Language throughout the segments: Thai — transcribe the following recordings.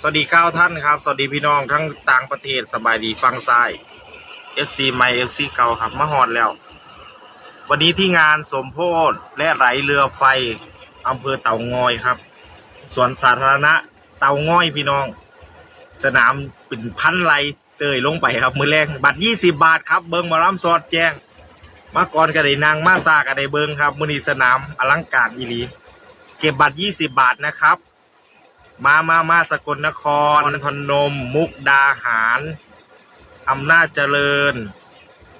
สวัสดีเก้าวท่านครับ สวัสดีพี่น้องทั้งต่างประเทศสบายดีฟังซ้าย FC ใหม่ FC เก่าครับมาฮอดแล้ว วันนี้ที่งานสมโพธและไหลเรือไฟอำเภอเต่างอยครับสวนสาธารณะเต่างอยพี่น้อง สนามเป็นพันไรเตยลงไปครับ มือแรงบัตร20บาทครับ เบิงมาล้ำสอดแจ้ง มาก่อนก็ไดนางมาซาก็ไดเบิงครับมือนีสนามอลังการอีหลีเก็บบัตร20บาทนะครับ มามามาสกลนครนครพนม มุกดาหารอำนาจเจริญ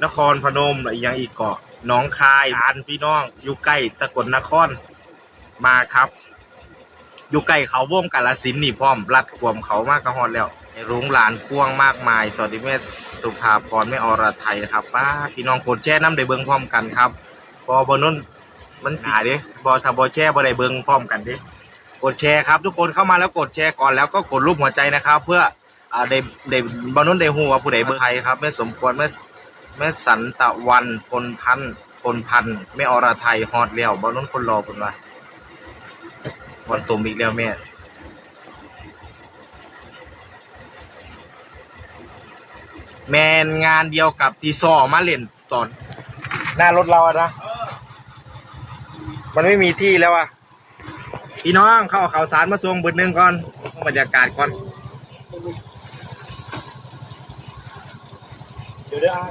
นครพนมและอีกอย่างอีกเกาะหนองคายอานพี่น้อง อยู่ใกล้สกลนครมาครับ อยู่ใกล้เขาวงกาลสินนี่พร้อมรัดกวมเขามากกระฮอนแล้วรุ้งหลานกวงมากมาย สวัสดีแม่สุภาพรแม่อรไทยนะครับป้าพี่น้องกดแช่น้ำได้เบิ้งพร้อมกันครับพอบนนู้นมันสีเด้บอทาบอแช่บอได้เบิ้งพร้อมกันเด้ กดแชร์ครับ ทุกคนเข้ามาแล้วกดแชร์ก่อนแล้วก็กดรูปหัวใจนะครับ เพื่ออ่าได้ได้บอนุนได้หูว่าผู้ใดเบอร์ใครครับแม่สมควรแม่แม่สันตะวันพลพันธ์พลพันธ์แม่อรไทยฮอดแล้วบอนุนคนรอคนว่าวันตุ่มอีกแล้วแม่แมนงานเดียวกับที่ซอมาเล่นตอนหน้ารถเราอะนะ มันไม่มีที่แล้วอะ พี่น้องเข้าเอาข่าวสารมาส่งเบิดหนึ่งก่อนบรรยากาศก่อนเดี๋ยวได้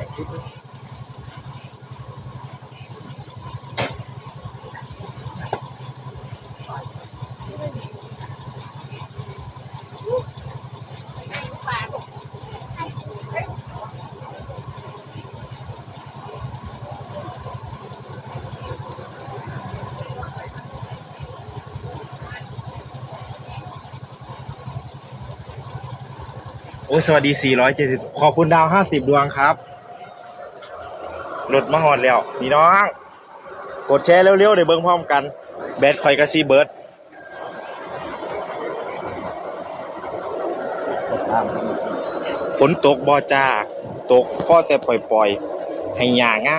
โอ้ยสวัสดี 470 ขอบคุณดาว 50 ดวงครับรถมาหอดแล้วพี่น้อง กดแชร์เร็วๆเดี๋ยวเบิ้งพร้อมกัน แบดคอยกับซีเบิร์ดฝนตกบอจ้า ตกพ่อแต่ปล่อยๆ ให้ยางา